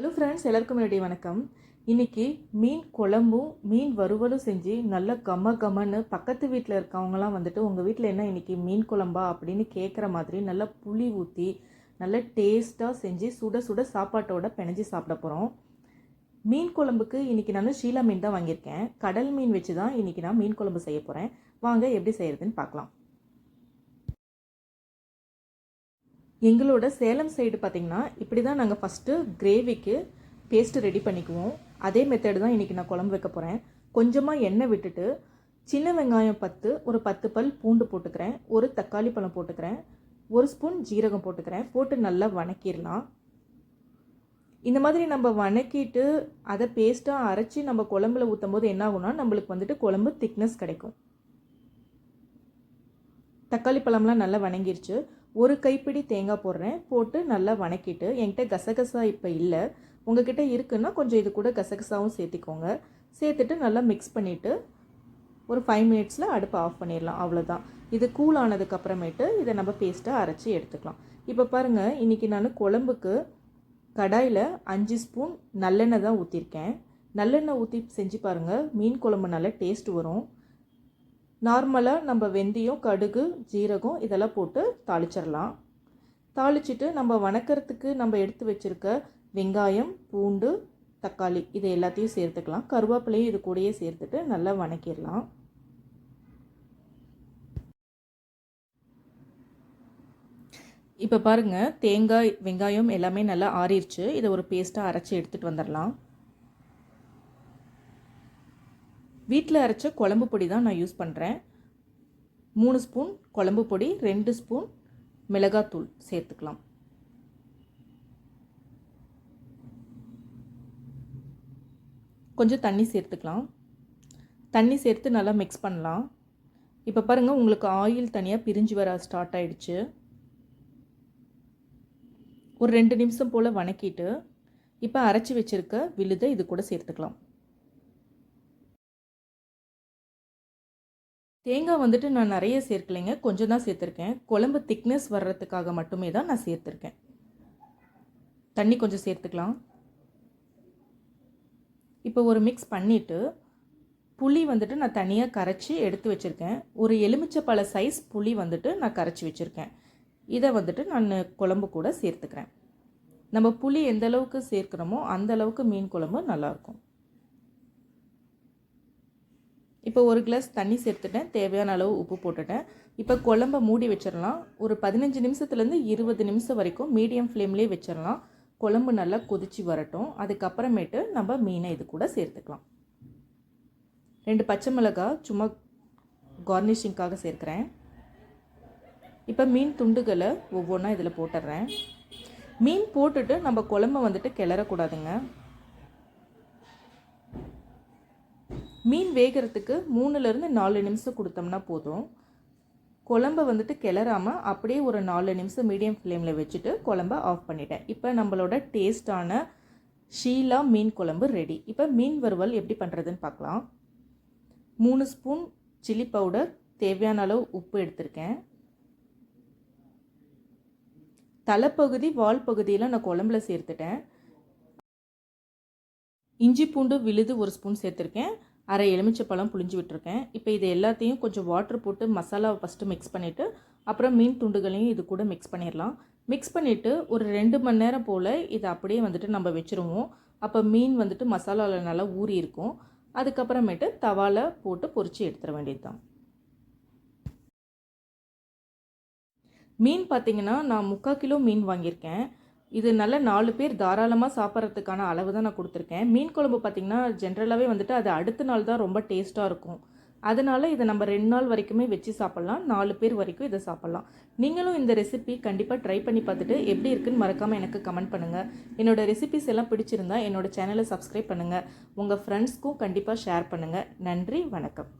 Hello friends எல்லாருக்கும் என்னுடைய வணக்கம். இன்னைக்கு மீன் குழம்பும் மீன் வறுவலும் செஞ்சு நல்ல கம கமன்னு பக்கத்து வீட்டில் இருக்கவங்களாம் வந்துட்டு உங்கள் வீட்டில் என்ன இன்னைக்கு மீன் குழம்பா? அப்படின்னு கேட்குற மாதிரி நல்லா புளி ஊற்றி நல்ல டேஸ்ட்டாக செஞ்சு சுட சுட சாப்பாட்டோட பிணைஞ்சு சாப்பிட போகிறோம் மீன் குழம்புக்கு இன்றைக்கி நான் ஷீலா மீன் தான் வாங்கியிருக்கேன். கடல் மீன் வச்சு தான் இன்றைக்கி நான் மீன் குழம்பு செய்ய போகிறேன் வாங்க எப்படி செய்கிறதுன்னு பார்க்கலாம். எங்களோட சேலம் சைடு பார்த்திங்கன்னா இப்படி தான் நாங்கள் ஃபஸ்ட்டு கிரேவிக்கு பேஸ்ட்டு ரெடி பண்ணிக்குவோம். அதே மெத்தடு தான் இன்றைக்கி நான் குழம்பு வைக்க போகிறேன் கொஞ்சமாக எண்ணெய் விட்டுட்டு சின்ன வெங்காயம் பத்து ஒரு பத்து பல் பூண்டு போட்டுக்கிறேன். ஒரு தக்காளி பழம் போட்டுக்கிறேன். ஒரு ஸ்பூன் ஜீரகம் போட்டுக்கிறேன். போட்டு நல்லா வணக்கிடலாம். இந்த மாதிரி நம்ம வணக்கிட்டு அதை பேஸ்ட்டாக அரைச்சி நம்ம குழம்புல ஊற்றும் போது என்ன ஆகும்னா நம்மளுக்கு வந்துட்டு குழம்பு திக்னஸ் கிடைக்கும். தக்காளி பழம்லாம் நல்லா வணங்கிருச்சு. ஒரு கைப்பிடி தேங்காய் போடுறேன் போட்டு நல்லா வணக்கிட்டு என்கிட்ட கசகசா இப்போ இல்லை. உங்ககிட்ட இருக்குன்னா கொஞ்சம் இது கூட கசகசாவும் சேர்த்திக்கோங்க. சேர்த்துட்டு நல்லா மிக்ஸ் பண்ணிவிட்டு ஒரு ஃபைவ் மினிட்ஸில் அடுப்பை ஆஃப் பண்ணிடலாம் அவ்வளோதான் இது கூல் ஆனதுக்கப்புறமேட்டு இதை நம்ம பேஸ்ட்டாக அரைச்சி எடுத்துக்கலாம். இப்போ பாருங்கள் இன்றைக்கி நான் குழம்புக்கு கடாயில் அஞ்சு ஸ்பூன் நல்லெண்ணெய் தான் ஊற்றிருக்கேன் நல்லெண்ணெய் ஊற்றி செஞ்சு பாருங்கள் மீன் குழம்பு நல்லா டேஸ்ட் வரும். நார்மலாக நம்ம வெந்தயம் கடுகு ஜீரகம் இதெல்லாம் போட்டு தாளிச்சிடலாம். தாளிச்சிட்டு நம்ம வணக்கிறதுக்கு நம்ம எடுத்து வச்சுருக்க வெங்காயம் பூண்டு தக்காளி இது எல்லாத்தையும் சேர்த்துக்கலாம். கருவேப்பிலையும் இது கூடயே சேர்த்துட்டு நல்லா வணக்கிடலாம். இப்போ பாருங்கள் தேங்காய் வெங்காயம் எல்லாமே நல்லா ஆறிடுச்சு. இதை ஒரு பேஸ்ட்டாக அரைச்சி எடுத்துகிட்டு வந்துடலாம். வீட்டில் அரைச்ச குழம்பு பொடி தான் நான் யூஸ் பண்ணுறேன் மூணு ஸ்பூன் குழம்பு பொடி ரெண்டு ஸ்பூன் மிளகாத்தூள் சேர்த்துக்கலாம். கொஞ்சம் தண்ணி சேர்த்துக்கலாம். தண்ணி சேர்த்து நல்லா மிக்ஸ் பண்ணலாம். இப்போ பாருங்கள் உங்களுக்கு ஆயில் தனியாக பிரிஞ்சு வர ஸ்டார்ட் ஆகிடுச்சு ஒரு ரெண்டு நிமிஷம் போல் வணக்கிட்டு இப்போ அரைச்சி வச்சுருக்க விழுதை இது கூட சேர்த்துக்கலாம். தேங்காய் வந்துட்டு நான் நிறைய சேர்க்கலைங்க. கொஞ்சம் தான் சேர்த்துருக்கேன். குழம்பு திக்னஸ் வர்றதுக்காக மட்டுமே தான் நான் சேர்த்துருக்கேன். தண்ணி கொஞ்சம் சேர்த்துக்கலாம். இப்போ ஒரு மிக்ஸ் பண்ணிவிட்டு புளி வந்துட்டு நான் தனியாக கரைச்சி எடுத்து வச்சுருக்கேன். ஒரு எலுமிச்சை பழ சைஸ் புளி வந்துட்டு நான் கரைச்சி வச்சுருக்கேன். இதை வந்துட்டு நான் குழம்பு கூட சேர்த்துக்கிறேன். நம்ம புளி எந்த அளவுக்கு சேர்க்குறோமோ அந்த அளவுக்கு மீன் குழம்பு நல்லாயிருக்கும் இப்போ ஒரு கிளாஸ் தண்ணி சேர்த்துட்டேன். தேவையான அளவு உப்பு போட்டுட்டேன். இப்போ குழம்ப மூடி வச்சிடலாம். ஒரு பதினஞ்சு நிமிஷத்துலேருந்து இருபது நிமிஷம் வரைக்கும் மீடியம் ஃப்ளேம்லேயே வச்சிடலாம். குழம்பு நல்லா கொதிச்சு வரட்டும். அதுக்கப்புறமேட்டு நம்ம மீனை இது கூட சேர்த்துக்கலாம். ரெண்டு பச்சை மிளகாய் சும்மா கார்னிஷிங்காக சேர்க்குறேன். இப்போ மீன் துண்டுகளை ஒவ்வொன்றா இதில் போட்டுடுறேன். மீன் போட்டுட்டு நம்ம குழம்ப வந்துட்டு கிளறக்கூடாதுங்க. மீன் வேகிறதுக்கு மூணுலேருந்து நாலு நிமிஷம் கொடுத்தோம்னா போதும். குழம்ப வந்துட்டு கிளறாமல் அப்படியே ஒரு நாலு நிமிஷம் மீடியம் ஃப்ளேமில் வச்சுட்டு குழம்ப ஆஃப் பண்ணிட்டேன். இப்போ நம்மளோட டேஸ்டான ஷீலா மீன் குழம்பு ரெடி. இப்போ மீன் வறுவல் எப்படி பண்ணுறதுன்னு பார்க்கலாம். மூணு ஸ்பூன் சில்லி பவுடர் தேவையான அளவு உப்பு எடுத்திருக்கேன். தலைப்பகுதி வால் பகுதியில் நான் குழம்புல சேர்த்துட்டேன். இஞ்சி பூண்டு விழுது ஒரு ஸ்பூன் சேர்த்துருக்கேன். அரை எலுமிச்சப்பழம் புளிஞ்சு விட்டுருக்கேன். இப்போ இது எல்லாத்தையும் கொஞ்சம் வாட்டர் போட்டு மசாலாவை ஃபஸ்ட்டு மிக்ஸ் பண்ணிவிட்டு அப்புறம் மீன் துண்டுகளையும் இது கூட மிக்ஸ் பண்ணிடலாம் மிக்ஸ் பண்ணிவிட்டு ஒரு ரெண்டு மணி நேரம் போல் இதை அப்படியே வந்துட்டு நம்ம வச்சுருவோம். அப்போ மீன் வந்துட்டு மசாலாவில் நல்லா ஊறி இருக்கும். அதுக்கப்புறமேட்டு தவாவில் போட்டு பொறிச்சு எடுத்துட வேண்டியது தான் மீன் பார்த்திங்கன்னா நான் முக்கால் கிலோ மீன் வாங்கியிருக்கேன். இது நல்ல நாலு பேர் தாராளமாக சாப்பிட்றதுக்கான அளவு தான் நான் கொடுத்துருக்கேன். மீன் குழம்பு பார்த்திங்கன்னா ஜென்ரலாகவே வந்துட்டு அது அடுத்த நாள் தான் ரொம்ப டேஸ்ட்டாக இருக்கும். அதனால் இதை நம்ம ரெண்டு நாள் வரைக்குமே வச்சு சாப்பிட்லாம். நாலு பேர் வரைக்கும் இதை சாப்பிட்லாம். நீங்களும் இந்த ரெசிபி கண்டிப்பாக ட்ரை பண்ணி பார்த்துட்டு எப்படி இருக்குன்னு மறக்காமல் எனக்கு கமெண்ட் பண்ணுங்கள் என்னோடய ரெசிபிஸ் எல்லாம் பிடிச்சிருந்தா என்னோடய சேனலை சப்ஸ்கிரைப் பண்ணுங்கள் உங்கள் ஃப்ரெண்ட்ஸ்க்கும் கண்டிப்பாக ஷேர் பண்ணுங்கள் நன்றி வணக்கம்.